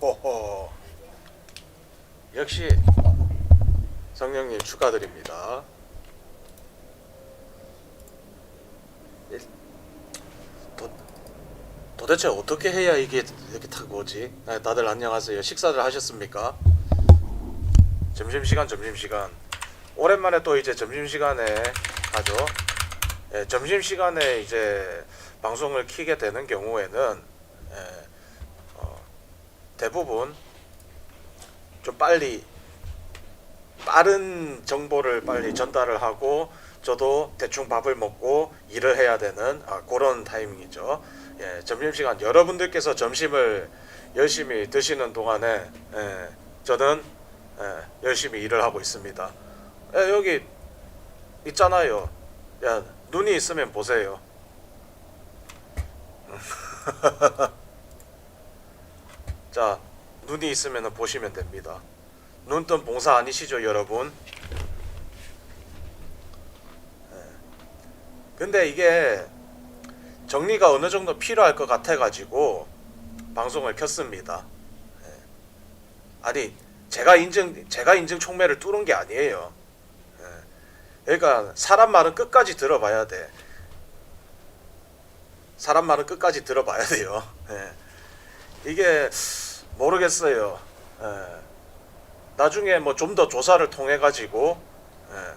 호호호. 역시 성령님 축하드립니다. 일- 도, 도대체 어떻게 해야 이게 이렇게 타고 오지? 아, 다들 안녕하세요. 식사들 하셨습니까? 점심시간 점심시간 오랜만에 또 이제 점심시간에 하죠. 예, 점심시간에 이제 방송을 키게 되는 경우에는 예, 어, 대부분 좀 빨리 빠른 정보를 빨리 전달을 하고 저도 대충 밥을 먹고 일을 해야 되는 아, 그런 타이밍이죠. 예, 점심시간 여러분들께서 점심을 열심히 드시는 동안에 예, 저는 예, 열심히 일을 하고 있습니다. 예, 여기 있잖아요. 야 눈이 있으면 보세요. 자 눈이 있으면 보시면 됩니다. 눈뜬 봉사 아니시죠, 여러분? 예. 근데 이게 정리가 어느 정도 필요할 것 같아가지고 방송을 켰습니다. 예. 아니 제가 인증 제가 인증 총매를 뚫은 게 아니에요. 예. 그러니까 사람 말은 끝까지 들어봐야 돼. 사람 말은 끝까지 들어봐야 돼요. 예. 이게 모르겠어요. 예. 나중에 뭐 좀 더 조사를 통해 가지고 예.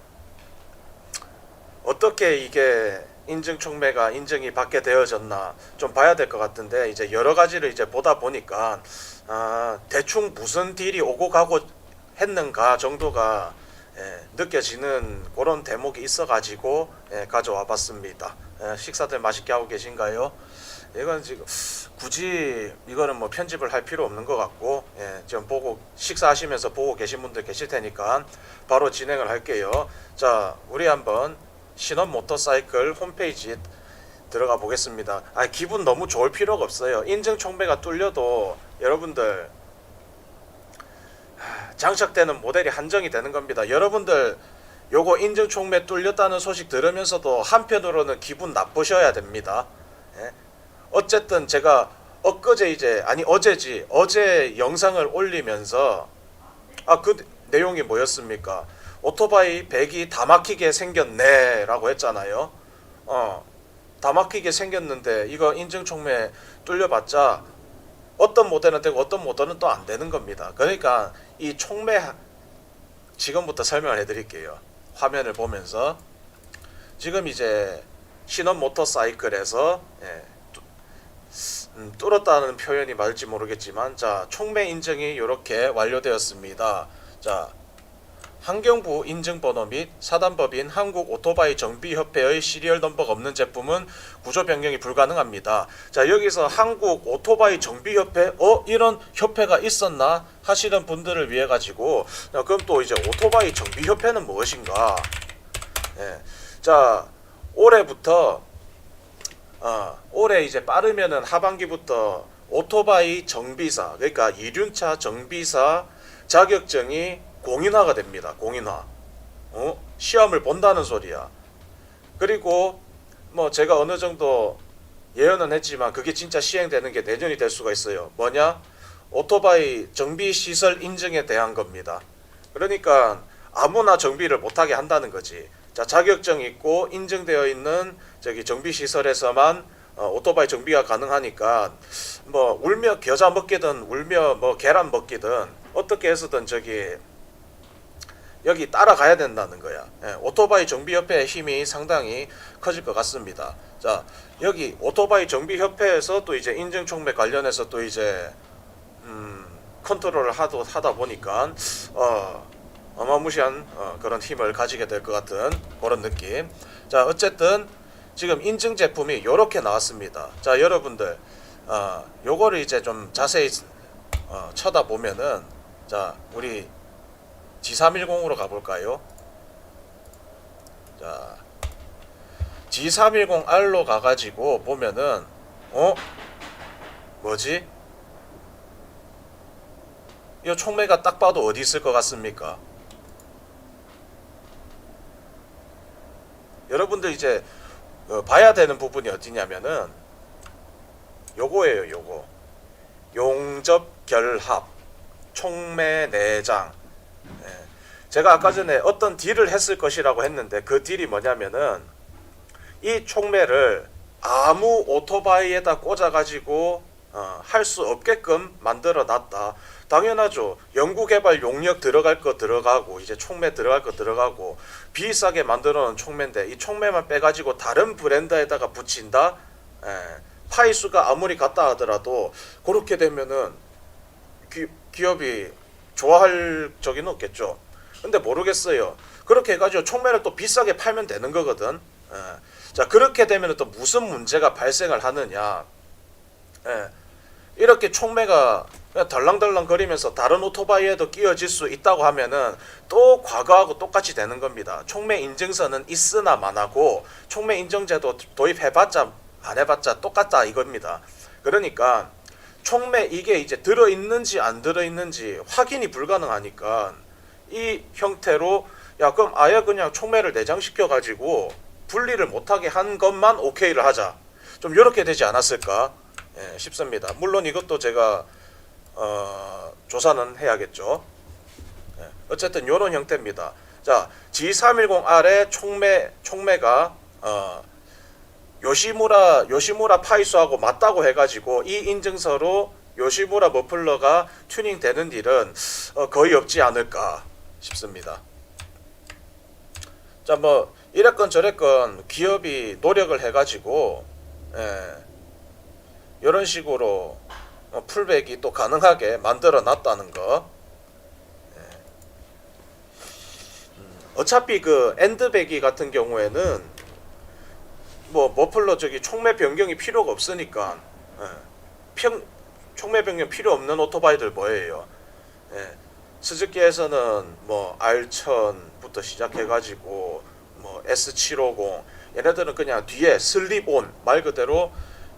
어떻게 이게 인증 촉매가 인증이 받게 되어졌나 좀 봐야 될 것 같은데 이제 여러 가지를 이제 보다 보니까 아, 대충 무슨 딜이 오고 가고 했는가 정도가 예, 느껴지는 그런 대목이 있어가지고 예, 가져와 봤습니다. 예, 식사들 맛있게 하고 계신가요? 이건 지금 굳이 이거는 뭐 편집을 할 필요 없는 것 같고 예, 지금 보고 식사하시면서 보고 계신 분들 계실 테니까 바로 진행을 할게요. 자, 우리 한번 신원 모터사이클 홈페이지 들어가 보겠습니다. 아, 기분 너무 좋을 필요가 없어요. 인증 총매가 뚫려도 여러분들 하, 장착되는 모델이 한정이 되는 겁니다. 여러분들 요거 인증 총매 뚫렸다는 소식 들으면서도 한편으로는 기분 나쁘셔야 됩니다. 예? 어쨌든 제가 엊그제 이제 아니 어제지 어제 영상을 올리면서 아 그 내용이 뭐였습니까? 오토바이 백이 다 막히게 생겼네라고 했잖아요. 어, 다 막히게 생겼는데 이거 인증 총매 뚫려봤자 어떤 모델은 되고 어떤 모델은 또 안 되는 겁니다. 그러니까 이 총매 지금부터 설명을 해드릴게요. 화면을 보면서 지금 이제 신원 모터사이클에서 예, 음, 뚫었다는 표현이 맞을지 모르겠지만 자 총매 인증이 이렇게 완료되었습니다. 자 환경부 인증번호 및 사단법인 한국오토바이 정비협회의 시리얼 넘버가 없는 제품은 구조 변경이 불가능합니다. 자 여기서 한국오토바이 정비협회 어 이런 협회가 있었나 하시는 분들을 위해 가지고 자, 그럼 또 이제 오토바이 정비협회는 무엇인가? 예. 자 올해부터 어, 올해 이제 빠르면은 하반기부터 오토바이 정비사 그러니까 이륜차 정비사 자격증이 공인화가 됩니다. 공인화. 어? 시험을 본다는 소리야. 그리고 뭐 제가 어느 정도 예언은 했지만 그게 진짜 시행되는 게 내년이 될 수가 있어요. 뭐냐? 오토바이 정비 시설 인증에 대한 겁니다. 그러니까 아무나 정비를 못하게 한다는 거지. 자 자격증 있고 인증되어 있는 저기 정비 시설에서만 어, 오토바이 정비가 가능하니까 뭐 울며 겨자 먹기든 울며 뭐 계란 먹기든 어떻게 해서든 저기 여기 따라가야 된다는 거야. 예, 오토바이 정비협회의 힘이 상당히 커질 것 같습니다. 자 여기 오토바이 정비협회에서 또 이제 인증 총매 관련해서 또 이제 음, 컨트롤을 하도 하다 보니까 어, 어마무시한 어, 그런 힘을 가지게 될 것 같은 그런 느낌. 자 어쨌든 지금 인증 제품이 이렇게 나왔습니다. 자 여러분들 어, 요거를 이제 좀 자세히 어, 쳐다보면은 자 우리 G310으로 가볼까요? 자 G310R로 가가지고 보면은 어 뭐지? 이 총매가 딱 봐도 어디 있을 것 같습니까? 여러분들 이제 어, 봐야 되는 부분이 어디냐면은 요거예요, 요거. 용접 결합, 총매 내장. 예. 제가 아까 전에 어떤 딜을 했을 것이라고 했는데 그 딜이 뭐냐면은 이 총매를 아무 오토바이에다 꽂아가지고 어, 할 수 없게끔 만들어 놨다. 당연하죠. 연구개발 용역 들어갈 거 들어가고 이제 총매 들어갈 거 들어가고 비싸게 만들어 놓은 총매인데 이 총매만 빼가지고 다른 브랜드에다가 붙인다. 예, 파이 수가 아무리 같다 하더라도 그렇게 되면은 기, 기업이 좋아할 적이 없겠죠. 근데 모르겠어요. 그렇게 해가지고 총매를 또 비싸게 팔면 되는 거거든. 예. 자 그렇게 되면 또 무슨 문제가 발생을 하느냐. 예. 이렇게 그냥 덜렁덜렁 거리면서 다른 오토바이에도 끼워질 수 있다고 하면은 또 과거하고 똑같이 되는 겁니다. 총매 인증서는 있으나 마나고 총매 인증제도 도입해봤자 안 해봤자 똑같다 이겁니다. 그러니까 총매 이게 이제 들어 있는지 안 들어 있는지 확인이 불가능하니까 이 형태로 야 그럼 아예 그냥 총매를 내장시켜 가지고 분리를 못하게 한 것만 오케이를 하자. 좀 이렇게 되지 않았을까 예, 싶습니다. 물론 이것도 제가 어, 조사는 해야겠죠. 예, 어쨌든 이런 형태입니다. 자, G310R의 총매 총매가 어, 요시무라 요시무라 파이소하고 맞다고 해가지고 이 인증서로 요시무라 머플러가 튜닝되는 일은 어, 거의 없지 않을까 싶습니다. 자, 뭐 이랬건 저랬건 기업이 노력을 해가지고 예, 이런 식으로 어, 풀백이 또 가능하게 만들어 놨다는 거. 예. 음, 어차피 그 엔드배기 같은 경우에는 뭐 머플러 저기 총매 변경이 필요가 없으니까 예. 평 총매 변경 필요 없는 오토바이들 뭐예요? 예. 스즈키에서는 뭐 R1000부터 시작해가지고 뭐 S750 얘네들은 그냥 뒤에 슬립온 말 그대로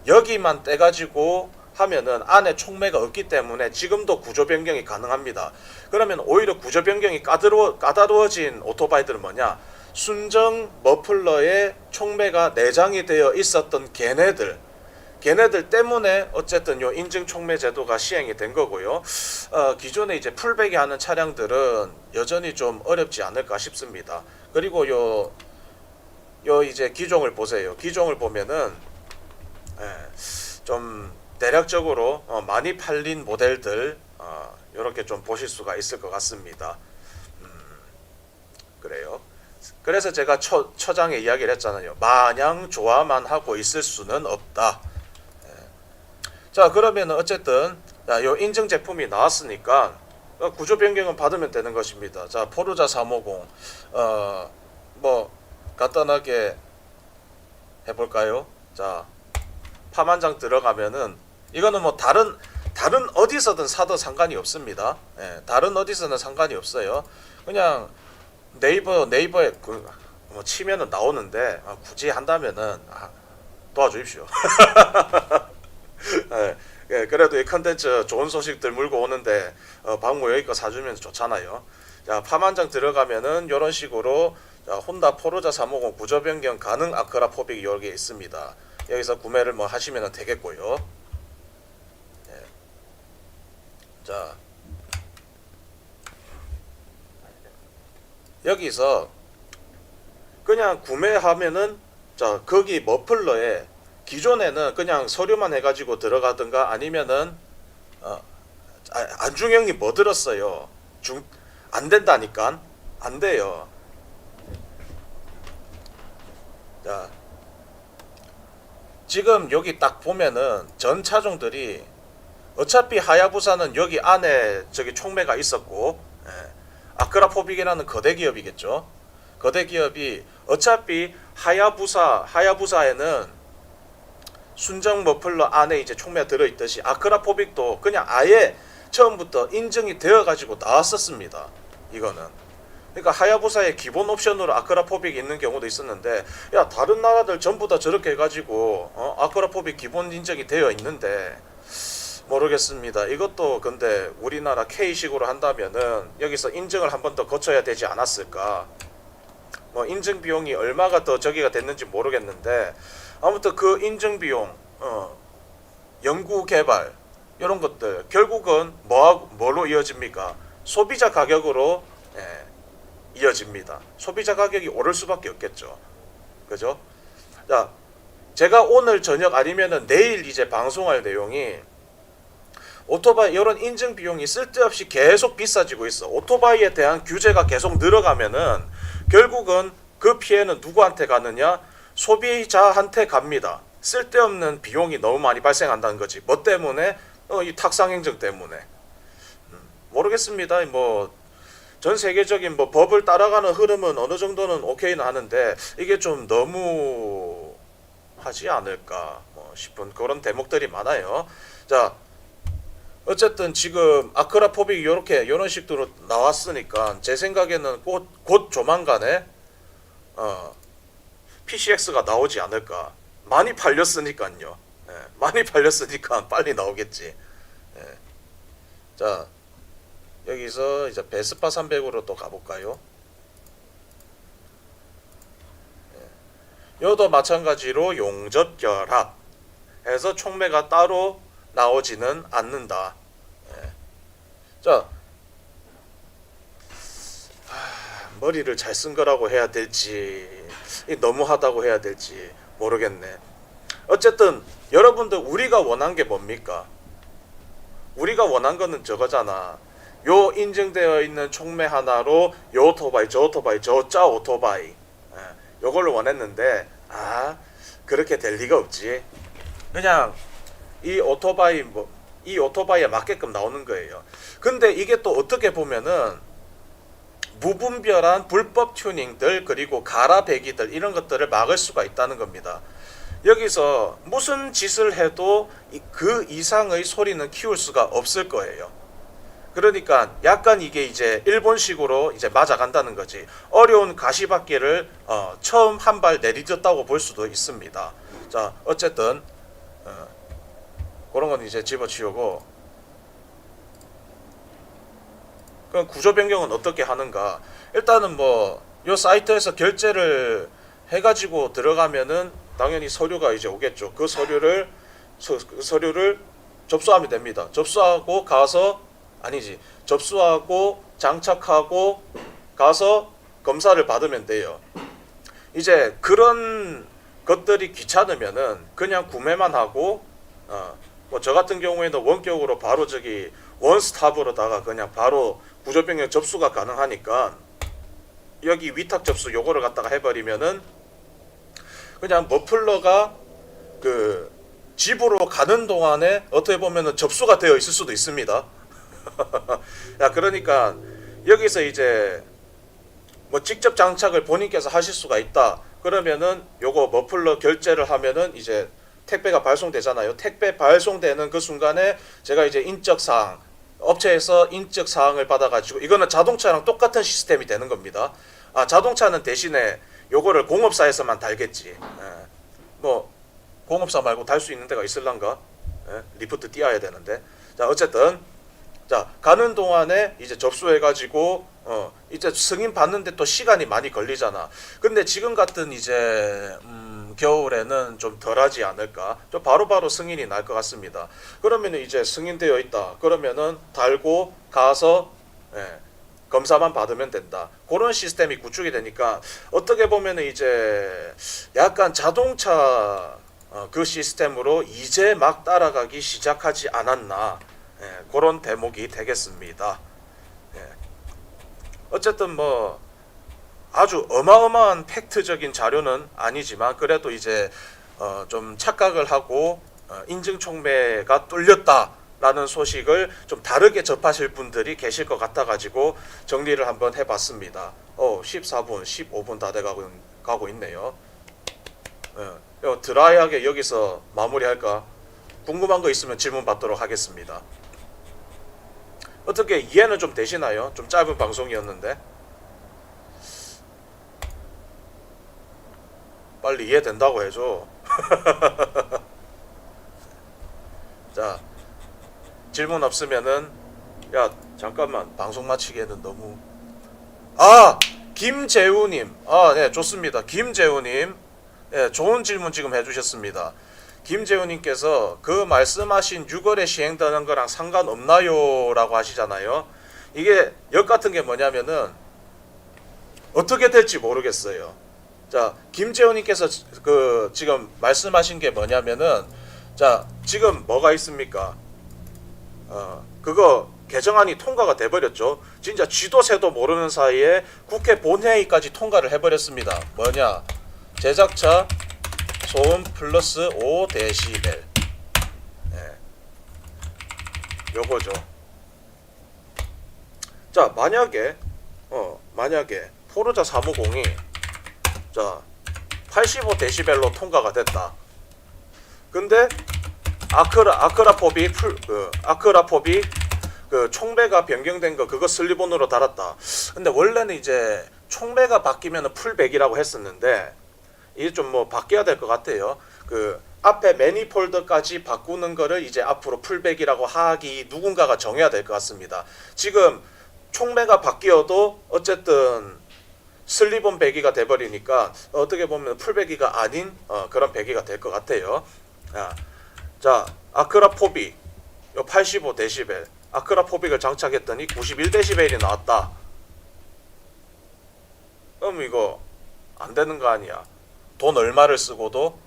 여기만 떼가지고 하면은 안에 총매가 없기 때문에 지금도 구조 변경이 가능합니다. 그러면 오히려 구조 변경이 까다로워, 까다로워진 오토바이들은 뭐냐? 순정 머플러에 총매가 내장이 되어 있었던 걔네들 걔네들 때문에 어쨌든 요 인증 총매 제도가 시행이 된 거고요. 어, 기존에 이제 풀백이 하는 차량들은 여전히 좀 어렵지 않을까 싶습니다. 그리고 요, 요 이제 기종을 보세요. 기종을 보면은 예, 좀 대략적으로 어, 많이 팔린 모델들 어, 이렇게 좀 보실 수가 있을 것 같습니다. 음, 그래요. 그래서 제가 첫, 처장에 이야기를 했잖아요. 마냥 좋아만 하고 있을 수는 없다. 예. 자 그러면 어쨌든 자, 요 인증 제품이 나왔으니까 어, 구조 변경은 받으면 되는 것입니다. 자 포르자 350 어 뭐 간단하게 해볼까요? 자 파만장 들어가면은 이거는 뭐 다른 다른 어디서든 사도 상관이 없습니다. 예, 다른 어디서는 상관이 없어요. 그냥 네이버 네이버에 그 뭐 치면은 나오는데 아, 굳이 한다면은 아, 도와주십시오. 예, 예, 그래도 이 컨텐츠 좋은 소식들 물고 오는데 어, 방모 여기거 사주면 좋잖아요. 자 파만장 들어가면은 이런 식으로 자, 혼다 포르자 350 구조 변경 가능 아크라 포빅이 여기 있습니다. 여기서 구매를 뭐 하시면 되겠고요. 예. 자 여기서 그냥 구매하면은 자 거기 머플러에 기존에는 그냥 서류만 해가지고 들어가든가 아니면은 어, 아, 안중형이 뭐 들었어요? 중 안 된다니까 안 돼요. 자 지금 여기 딱 보면은 전 차종들이 어차피 하야부사는 여기 안에 저기 총매가 있었고 예. 아크라포빅이라는 거대 기업이겠죠. 거대 기업이 어차피 하야부사 하야부사에는 순정 머플러 안에 이제 총매가 들어 있듯이 아크라포빅도 그냥 아예 처음부터 인증이 되어 가지고 나왔었습니다. 이거는 그러니까 하야부사의 기본 옵션으로 아크라포빅이 있는 경우도 있었는데 야 다른 나라들 전부 다 저렇게 해가지고 어? 아크라포빅 기본 인증이 되어 있는데 모르겠습니다. 이것도 근데 우리나라 K식으로 한다면은 여기서 인증을 한 번 더 거쳐야 되지 않았을까? 뭐 인증 비용이 얼마가 더 저기가 됐는지 모르겠는데 아무튼 그 인증 비용, 어, 연구 개발 이런 것들 결국은 뭐로 이어집니까? 소비자 가격으로 예, 이어집니다. 소비자 가격이 오를 수밖에 없겠죠. 그죠? 자, 제가 오늘 저녁 아니면은 내일 이제 방송할 내용이 오토바이 이런 인증 비용이 쓸데없이 계속 비싸지고 있어. 오토바이에 대한 규제가 계속 늘어가면은 결국은 그 피해는 누구한테 가느냐? 소비자한테 갑니다. 쓸데없는 비용이 너무 많이 발생한다는 거지. 뭐 때문에? 어, 이 탁상 행정 때문에. 음, 모르겠습니다. 뭐 전 세계적인 뭐 법을 따라가는 흐름은 어느 정도는 오케이는 하는데 이게 좀 너무 하지 않을까 뭐 싶은 그런 대목들이 많아요. 자, 어쨌든 지금 아크라포빅 이렇게 이런 식으로 나왔으니까 제 생각에는 곧, 곧 조만간에 어, PCX가 나오지 않을까. 많이 팔렸으니까요. 예, 많이 팔렸으니까 빨리 나오겠지. 예. 자, 여기서 이제 베스파 300으로 또 가볼까요? 예. 요도 마찬가지로 용접 결합 해서 총매가 따로 나오지는 않는다. 예. 자, 하, 머리를 잘 쓴 거라고 해야 될지 이 너무하다고 해야 될지 모르겠네. 어쨌든 여러분들 우리가 원한 게 뭡니까? 우리가 원한 거는 저거잖아. 요 인증되어 있는 총매 하나로 요 오토바이, 저 오토바이, 저짜 오토바이. 예, 요걸를 원했는데 아 그렇게 될 리가 없지. 그냥 이 오토바이 뭐 이 오토바이에 맞게끔 나오는 거예요. 근데 이게 또 어떻게 보면은 무분별한 불법 튜닝들 그리고 가라배기들 이런 것들을 막을 수가 있다는 겁니다. 여기서 무슨 짓을 해도 이- 그 이상의 소리는 키울 수가 없을 거예요. 그러니까 약간 이게 이제 일본식으로 이제 맞아간다는 거지. 어려운 가시밭길을 어, 처음 한 발 내딛었다고 볼 수도 있습니다. 자, 어쨌든 어, 그런 건 이제 집어치우고 그럼 구조 변경은 어떻게 하는가? 일단은 뭐 요 사이트에서 결제를 해가지고 들어가면은 당연히 서류가 이제 오겠죠. 그 서류를 서, 그 서류를 접수하면 됩니다. 접수하고 가서 아니지 접수하고 장착하고 가서 검사를 받으면 돼요. 이제 그런 것들이 귀찮으면은 그냥 구매만 하고 어, 뭐저 같은 경우에는 원격으로 바로 저기 원스톱으로다가 그냥 바로 구조 변경 접수가 가능하니까 여기 위탁 접수 요거를 갖다가 해버리면은 그냥 머플러가 그 집으로 가는 동안에 어떻게 보면은 접수가 되어 있을 수도 있습니다. 야 그러니까 여기서 이제 뭐 직접 장착을 본인께서 하실 수가 있다. 그러면은 요거 머플러 결제를 하면은 이제 택배가 발송되잖아요. 택배 발송되는 그 순간에 제가 이제 인적 사항 업체에서 인적 사항을 받아 가지고 이거는 자동차랑 똑같은 시스템이 되는 겁니다. 아 자동차는 대신에 요거를 공업사에서만 달겠지. 예. 뭐 공업사 말고 달 수 있는 데가 있을란가? 예? 리프트 띄어야 되는데. 자 어쨌든 자 가는 동안에 이제 접수해가지고 어 이제 승인 받는데 또 시간이 많이 걸리잖아. 근데 지금 같은 이제 음, 겨울에는 좀 덜하지 않을까? 좀 바로바로 승인이 날 것 같습니다. 그러면 이제 승인되어 있다. 그러면은 달고 가서 예, 검사만 받으면 된다. 그런 시스템이 구축이 되니까 어떻게 보면 이제 약간 자동차 어, 그 시스템으로 이제 막 따라가기 시작하지 않았나 예, 그런 대목이 되겠습니다. 예. 어쨌든 뭐 아주 어마어마한 팩트적인 자료는 아니지만 그래도 이제 어, 좀 착각을 하고 어, 인증 총매가 뚫렸다라는 소식을 좀 다르게 접하실 분들이 계실 것 같아 가지고 정리를 한번 해봤습니다. 어 14분, 15분 다 돼가고 가고 있네요. 예, 요 드라이하게 여기서 마무리할까? 궁금한 거 있으면 질문 받도록 하겠습니다. 어떻게 이해는 좀 되시나요? 좀 짧은 방송이었는데. 빨리 이해된다고 해줘. 자 질문 없으면은 야 잠깐만. 방송 마치기에는 너무. 아! 김재우님. 아네 좋습니다. 김재우님. 예 좋은 질문 지금 해주셨습니다 김재훈님께서 그 말씀하신 6월에 시행되는 거랑 상관없나요?라고 하시잖아요. 이게 역 같은 게 뭐냐면은 어떻게 될지 모르겠어요. 자, 김재훈님께서 그 지금 말씀하신 게 뭐냐면은 자, 지금 뭐가 있습니까? 어, 그거 개정안이 통과가 돼버렸죠. 진짜 쥐도 새도 모르는 사이에 국회 본회의까지 통과를 해버렸습니다. 뭐냐? 제작차 소음 플러스 5데시벨. 예. 요거죠. 자, 만약에 어, 만약에 포르자 350이 자, 85데시벨로 통과가 됐다. 근데 아크라 아크라포비 풀그 아크라포비 그 총배가 변경된 거 그거 슬리본으로 달았다. 근데 원래는 이제 총배가 바뀌면 풀백이라고 했었는데 이게 좀 뭐 바뀌어야 될 것 같아요. 그 앞에 매니폴더까지 바꾸는 거를 이제 앞으로 풀백이라고 하기 누군가가 정해야 될 것 같습니다. 지금 총매가 바뀌어도 어쨌든 슬리본 배기가 돼버리니까 어떻게 보면 풀배기가 아닌 어, 그런 배기가 될 것 같아요. 아, 자 아크라포비 85 데시벨 아크라포빅을 장착했더니 91 데시벨이 나왔다. 그럼 이거 안 되는 거 아니야? 돈 얼마를 쓰고도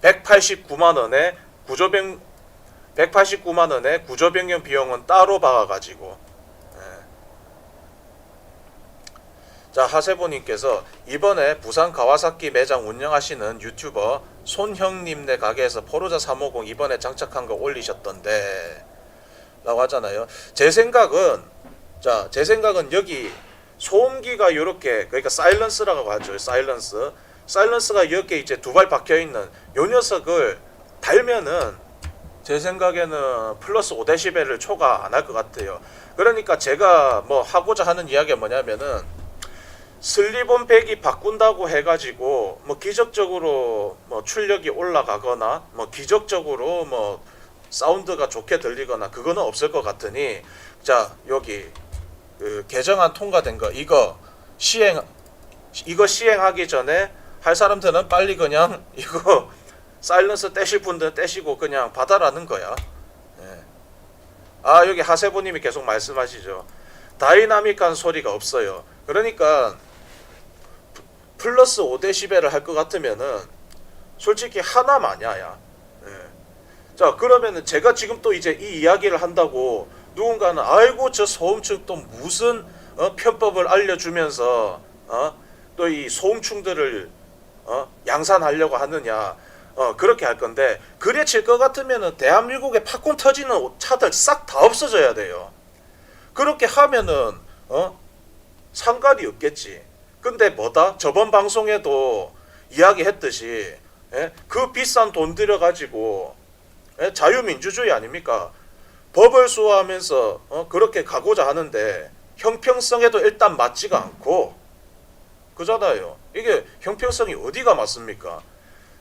189만 원에 구조 변 189만 원에 구조 변경 비용은 따로 박아 가지고 예. 자 하세보님께서 이번에 부산 가와사키 매장 운영하시는 유튜버 손형님네 가게에서 포르자 350 이번에 장착한 거 올리셨던데 라고 하잖아요 제 생각은 자 제 생각은 여기 소음기가 이렇게 그러니까 사일런스라고 하죠 사일런스 사일런스가 이렇게 이제 두 발 박혀 있는 요 녀석을 달면은 제 생각에는 플러스 5데시벨을 초과 안 할 것 같아요. 그러니까 제가 뭐 하고자 하는 이야기가 뭐냐면은 슬리본 백이 바꾼다고 해가지고 뭐 기적적으로 뭐 출력이 올라가거나 뭐 기적적으로 뭐 사운드가 좋게 들리거나 그거는 없을 것 같으니 자 여기 그 개정안 통과된 거 이거 시행 이거 시행하기 전에 할 사람들은 빨리 그냥 이거 사일런스 떼실 분들 떼시고 그냥 받아라는 거야. 예. 아 여기 하세보님이 계속 말씀하시죠. 다이나믹한 소리가 없어요. 그러니까 플러스 5데시벨을 할 것 같으면은 솔직히 하나 마냐야. 예. 자 그러면은 제가 지금 또 이제 이 이야기를 한다고 누군가는 아이고 저 소음충 또 무슨 어, 편법을 알려주면서 어? 또 이 소음충들을 어? 양산하려고 하느냐 어 그렇게 할 건데 그래 칠 것 같으면은 대한민국에 팝콘 터지는 차들 싹 다 없어져야 돼요. 그렇게 하면은 어 상관이 없겠지. 근데 뭐다? 저번 방송에도 이야기했듯이 예? 그 비싼 돈 들여 가지고 예? 자유민주주의 아닙니까? 법을 수호하면서 어? 그렇게 가고자 하는데 형평성에도 일단 맞지가 않고 그잖아요. 이게 형평성이 어디가 맞습니까?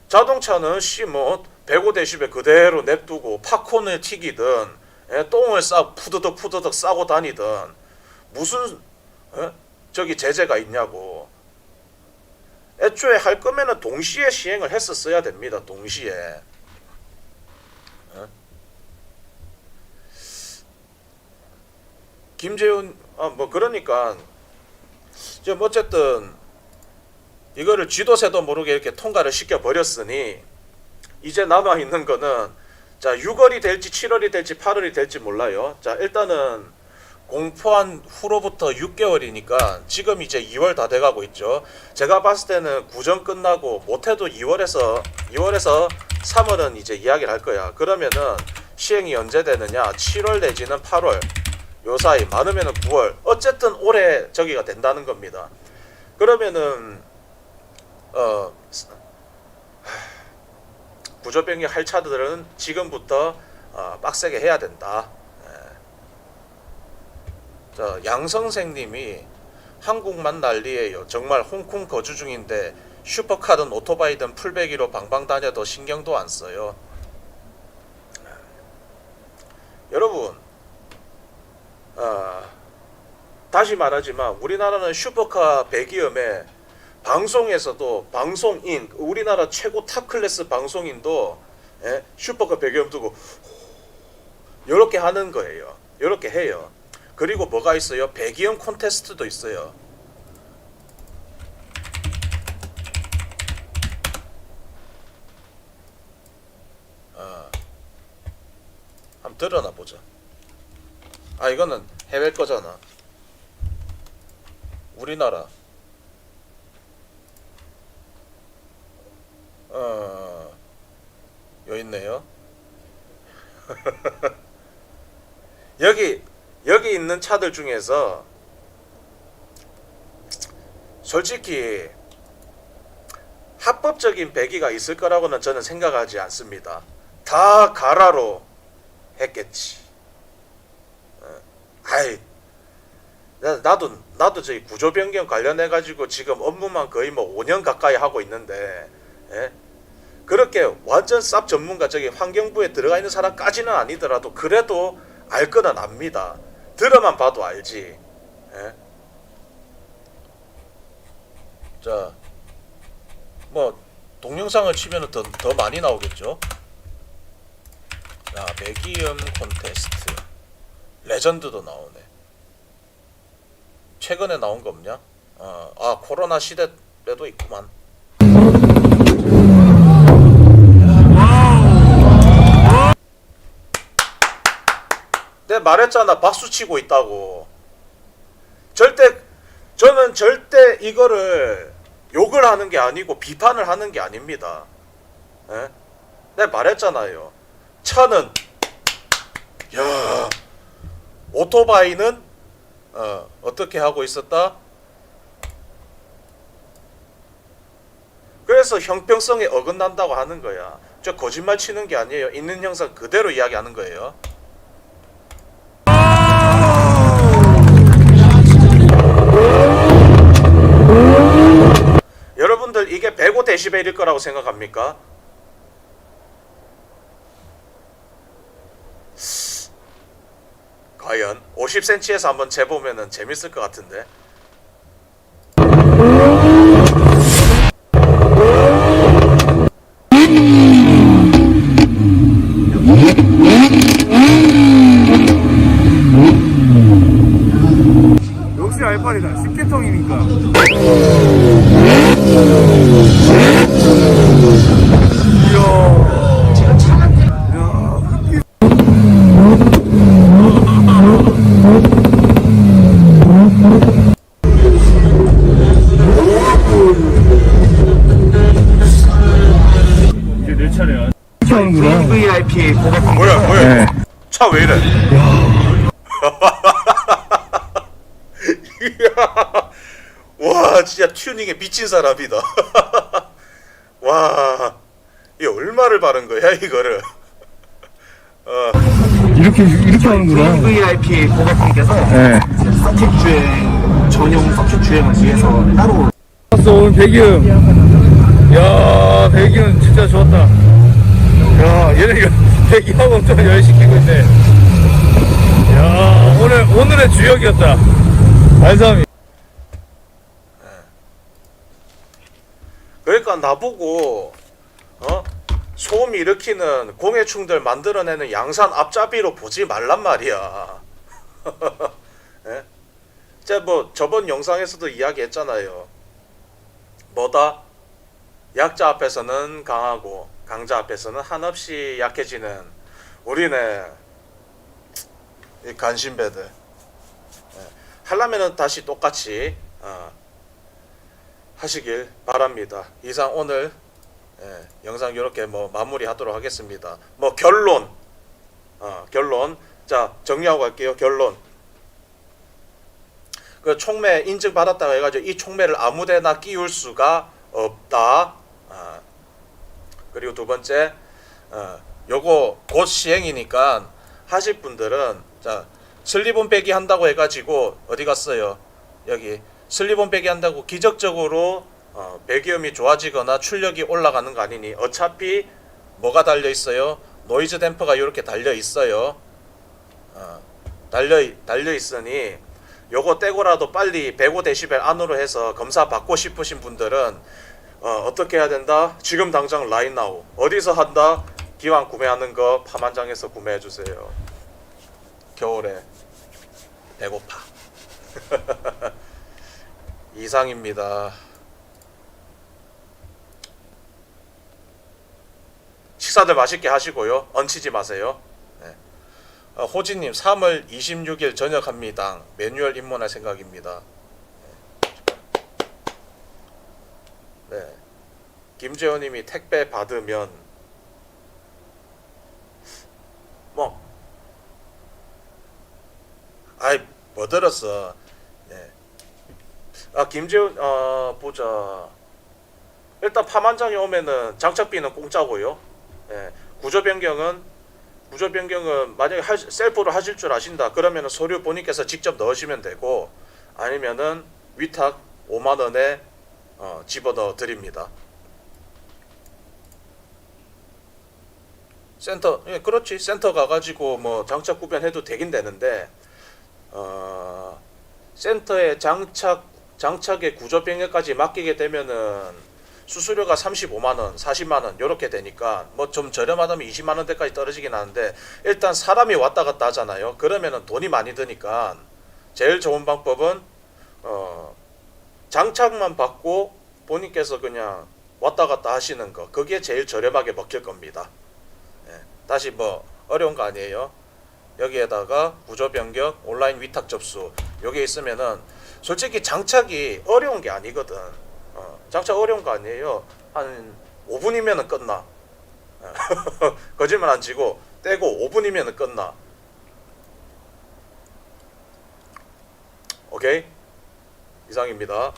자동차는 씨뭐 105데시벨 그대로 냅두고 팝콘을 튀기든 예, 똥을 싸 푸드덕 푸드덕 싸고 다니든 무슨 예? 저기 제재가 있냐고. 애초에 할 거면은 동시에 시행을 했었어야 됩니다. 동시에. 김재훈 아 뭐 그러니까 지금 어쨌든 이거를 쥐도 새도 모르게 이렇게 통과를 시켜 버렸으니 이제 남아 있는 거는 자 6월이 될지 7월이 될지 8월이 될지 몰라요. 자 일단은 공포한 후로부터 6개월이니까 지금 이제 2월 다 돼가고 있죠. 제가 봤을 때는 구정 끝나고 못해도 2월에서 2월에서 3월은 이제 이야기를 할 거야. 그러면은 시행이 언제 되느냐? 7월 내지는 8월 요 사이 많으면은 9월 어쨌든 올해 저기가 된다는 겁니다. 그러면은 어 구조병력 할 차들은 지금부터 어, 빡세게 해야 된다. 예. 자, 양 선생님이 한국만 난리예요. 정말 홍콩 거주 중인데 슈퍼카든 오토바이든 풀배기로 방방 다녀도 신경도 안 써요. 여러분, 아, 다시 말하지만 우리나라는 슈퍼카 배기음에 방송에서도 방송인 우리나라 최고 탑 클래스 방송인도 예? 슈퍼카 배경 두고 요렇게 하는 거예요. 요렇게 해요. 그리고 뭐가 있어요? 배기음 콘테스트도 있어요. 아, 한번 들어나 보자. 아 이거는 해외 거잖아. 우리나라. 어, 여 있네요. 여기 여기 있는 차들 중에서 솔직히 합법적인 배기가 있을 거라고는 저는 생각하지 않습니다. 다 가라로 했겠지. 어, 아이, 나, 나도 나도 저희 구조 변경 관련해 가지고 지금 업무만 거의 뭐 5년 가까이 하고 있는데, 예? 그렇게 완전 쌉 전문가 저기 환경부에 들어가 있는 사람까지는 아니더라도 그래도 알 거는 압니다. 들어만 봐도 알지. 예? 자, 뭐 동영상을 치면은 더, 더 많이 나오겠죠. 야, 매기음 콘테스트 레전드도 나오네. 최근에 나온 거 없냐? 어, 아 코로나 시대 때도 있구만. 내 말했잖아 박수 치고 있다고. 절대 저는 절대 이거를 욕을 하는 게 아니고 비판을 하는 게 아닙니다. 예? 내가 말했잖아요. 차는 야 오토바이는 어, 어떻게 하고 있었다? 그래서 형평성에 어긋난다고 하는 거야. 저 거짓말 치는 게 아니에요. 있는 영상 그대로 이야기하는 거예요. 여러분들 이게 105 데시벨일 거라고 생각합니까? 과연 50cm에서 한번 재보면은 재밌을 것 같은데. 역시 알파리다 10개통이니까 왜 이래? 이야, 와 진짜 튜닝에 미친 사람이다. 와, 이 얼마를 바른 거야 이거를? 어, 이렇게 이렇게 하는구나 VIP 고객님께서 네. 서킷 주행 전용 서킷 주행을 위해서 따로 왔어 오늘 배기음 야 배기음 진짜 좋았다 야 얘네 이거 배기하고 엄청 열심히 시키고 있네 야 오늘 오늘의 주역이었다 안삼이 그러니까 나보고 어 소음 일으키는 공해충들 만들어내는 양산 앞잡이로 보지 말란 말이야. 예? 뭐 저번 영상에서도 이야기했잖아요. 뭐다? 약자 앞에서는 강하고 강자 앞에서는 한없이 약해지는 우리네 이 간신배들. 예. 하려면은 다시 똑같이 어, 하시길 바랍니다. 이상 오늘 예, 영상 이렇게 뭐 마무리하도록 하겠습니다. 뭐 결론, 어, 결론. 자 정리하고 갈게요. 결론. 그 총매 인증 받았다고 해가지고 이 총매를 아무데나 끼울 수가 없다. 아, 그리고 두 번째, 어, 요거 곧 시행이니까 하실 분들은 자 슬리본 빼기 한다고 해가지고 어디 갔어요? 여기 슬리본 빼기 한다고 기적적으로 어, 배기음이 좋아지거나 출력이 올라가는 거 아니니 어차피 뭐가 달려 있어요? 노이즈 댐퍼가 이렇게 달려 있어요. 어, 달려 달려 있으니 요거 떼고라도 빨리 105데시벨 안으로 해서 검사 받고 싶으신 분들은 어, 어떻게 해야 된다? 지금 당장 라인 나우 어디서 한다? 기왕 구매하는 거 파만장에서 구매해 주세요. 겨울에 배고파. 이상입니다. 식사들 맛있게 하시고요. 얹히지 마세요. 네. 어, 호진님 3월 26일 저녁 합니다. 매뉴얼 입문할 생각입니다. 네. 네. 김재호님이 택배 받으면 뭐 아이 뭐 들었어. 네. 아 김재훈 어 보자. 일단 파만장에 오면은 장착비는 공짜고요. 예, 구조 변경은 구조 변경은 만약에 할, 셀프로 하실 줄 아신다 그러면은 서류 본인께서 직접 넣으시면 되고 아니면은 위탁 5만 원에 어, 집어넣어 드립니다. 센터 예 그렇지 센터 가가지고 뭐 장착 구변해도 되긴 되는데 어 센터에 장착 장착의 구조 변경까지 맡기게 되면은 수수료가 35만 원, 40만 원 요렇게 되니까 뭐 좀 저렴하다면 20만 원대까지 떨어지긴 하는데 일단 사람이 왔다 갔다 하잖아요. 그러면은 돈이 많이 드니까 제일 좋은 방법은 어 장착만 받고 본인께서 그냥 왔다 갔다 하시는 거 그게 제일 저렴하게 먹힐 겁니다. 예, 다시 뭐 어려운 거 아니에요. 여기에다가 구조 변경, 온라인 위탁 접수 요게 있으면은 솔직히 장착이 어려운 게 아니거든. 어, 장착 어려운 거 아니에요. 한 5분이면은 끝나. 거짓말 안 치고 떼고 5분이면은 끝나. 오케이? 이상입니다.